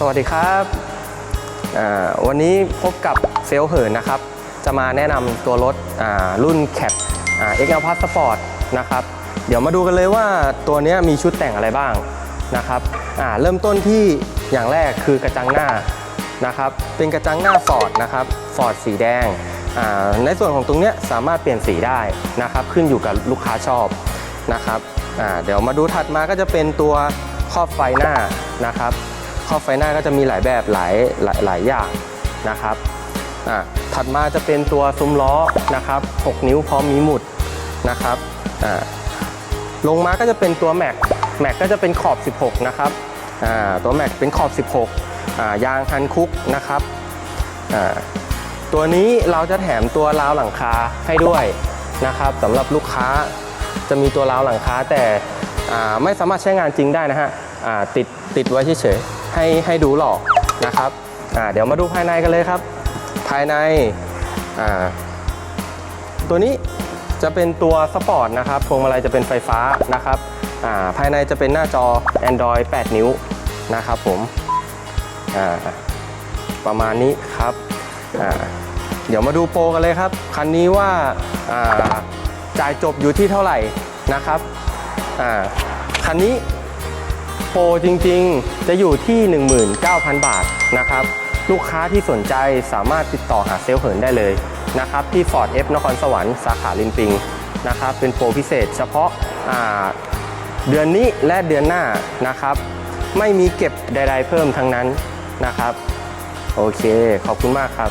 สวัสดีครับวันนี้พบกับเซลเหินนะครับ จะมาแนะนำตัวรถรุ่นแคปเอ็กซ์เอลพาสปอร์ตนะครับ เดี๋ยวมาดูกันเลยว่าตัวนี้มีชุดแต่งอะไรบ้างนะครับเริ่มต้นที่อย่างแรกคือกระจังหน้านะครับ เป็นกระจังหน้าฟอร์ดนะครับฟอร์ดสีแดง ในส่วนของตรงนี้สามารถเปลี่ยนสีได้นะครับ ขึ้นอยู่กับลูกค้าชอบนะครับเดี๋ยวมาดูถัดมาก็จะเป็นตัวครอบไฟหน้านะครับ ครอบไฟหน้าก็จะมีหลายแบบหลายหลายหลายอย่างนะครับอะถัดมาจะเป็นตัวซุ้มล้อนะครับ 6 นิ้วพร้อมมีหมุดนะครับอ่าลงมาก็จะเป็นตัวแม็กแม็กก็จะเป็นขอบ 16 นะครับอ่าตัวแม็กเป็นขอบ 16อ่ายางฮันคุกนะครับอ่าตัวนี้เราจะแถมตัวราวหลังคาให้ด้วยนะครับสำหรับลูกค้าจะมีตัวราวหลังคาแต่อ่าไม่สามารถใช้งานจริงได้นะฮะอ่าติดติดไว้เฉยๆ ให้ให้ดูหลอกนะครับอ่าเดี๋ยวมาดูภายในกันเลยครับ ภายในอ่าตัวนี้จะเป็นตัวสปอร์ตนะครับพวงมาลัยจะเป็นไฟฟ้านะครับอ่าภายในจะเป็นหน้าจอ Android 8 นิ้วนะครับผมอ่าประมาณนี้ครับอ่าเดี๋ยวมาดูโปรกันเลยครับ คันนี้ว่าาจ่ายจบอยู่ที่เท่าไหร่นะครับคันนี้ ปรจริงๆ จะอยู่ที่ 19,000 บาทนะครับ ลูกค้าที่สนใจสามารถติดต่อหาเซลล์เหินได้เลยนะครับ ที่ Ford F นครสวรรค์สาขาลินปิงนะครับ เป็นโปรพิเศษเฉพาะาเดือนนี้และเดือนหน้านะครับ ไม่มีเก็บใดๆเพิ่มทั้งนั้นนะครับ โอเค ขอบคุณมากครับ